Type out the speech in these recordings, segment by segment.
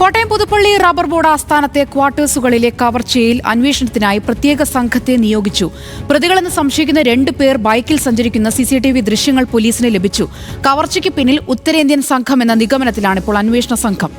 Kottayam Puthuppally rubber board ആസ്ഥാനത്തെ ക്വാർട്ടേഴ്സുകളിലെ കവർച്ചയിൽ അന്വേഷണത്തിനായി പ്രത്യേക സംഘത്തെ നിയോഗിച്ചു. പ്രതികളെന്ന് സംശയിക്കുന്ന രണ്ടു പേർ ബൈക്കിൽ സഞ്ചരിക്കുന്ന സിസിടിവി ദൃശ്യങ്ങൾ പോലീസിന് ലഭിച്ചു. കവർച്ചയ്ക്ക് പിന്നിൽ ഉത്തരേന്ത്യൻ സംഘം എന്ന നിഗമനത്തിലാണ് ഇപ്പോൾ അന്വേഷണ സംഘം.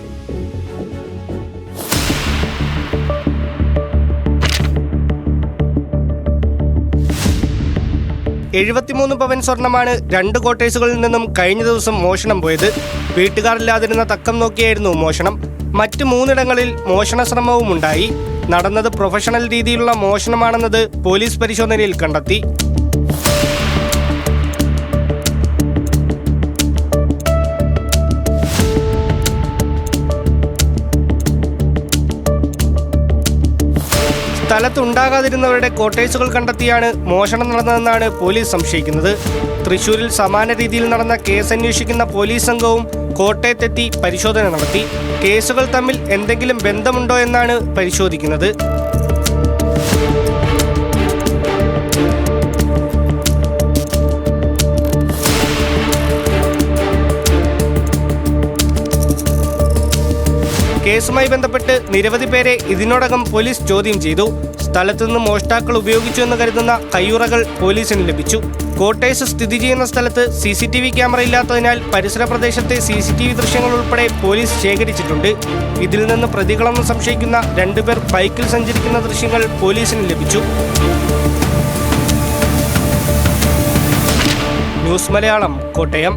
എഴുപത്തിമൂന്ന് പവൻ സ്വർണമാണ് രണ്ട് കോട്ടേഴ്സുകളിൽ നിന്നും കഴിഞ്ഞ ദിവസം മോഷണം പോയത്. വീട്ടുകാരില്ലാതിരുന്ന തക്കം നോക്കിയായിരുന്നു മോഷണം. മറ്റ് മൂന്നിടങ്ങളിൽ മോഷണ ശ്രമവും ഉണ്ടായി നടന്നത് പ്രൊഫഷണൽ രീതിയിലുള്ള മോഷണമാണെന്നത് പോലീസ് പരിശോധനയിൽ കണ്ടെത്തി. സ്ഥലത്തുണ്ടാകാതിരുന്നവരുടെ കോട്ടേഴ്സുകൾ കണ്ടെത്തിയാണ് മോഷണം നടന്നതെന്നാണ് പോലീസ് സംശയിക്കുന്നത്. തൃശൂരിൽ സമാന രീതിയിൽ നടന്ന കേസ് അന്വേഷിക്കുന്ന പോലീസ് സംഘവും കോട്ടയത്തെത്തി പരിശോധന നടത്തി. കേസുകൾ തമ്മിൽ എന്തെങ്കിലും ബന്ധമുണ്ടോ എന്നാണ് പരിശോധിക്കുന്നത്. കേസുമായി ബന്ധപ്പെട്ട് നിരവധി പേരെ ഇതിനോടകം പോലീസ് ചോദ്യം ചെയ്തു. സ്ഥലത്തുനിന്ന് മോഷ്ടാക്കൾ ഉപയോഗിച്ചു എന്ന് കരുതുന്ന കയ്യുറകൾ പോലീസിന് ലഭിച്ചു. കോട്ടേഴ്സ് സ്ഥിതി ചെയ്യുന്ന സ്ഥലത്ത് C C T V camera ഇല്ലാത്തതിനാൽ പരിസര പ്രദേശത്തെ സി സി ടി വി ദൃശ്യങ്ങൾ ഉൾപ്പെടെ പോലീസ് ശേഖരിച്ചിട്ടുണ്ട്. ഇതിൽ നിന്ന് പ്രതികളെന്ന് സംശയിക്കുന്ന രണ്ടുപേർ ബൈക്കിൽ സഞ്ചരിക്കുന്ന ദൃശ്യങ്ങൾ പോലീസിന് ലഭിച്ചു. ന്യൂസ് മലയാളം കോട്ടയം.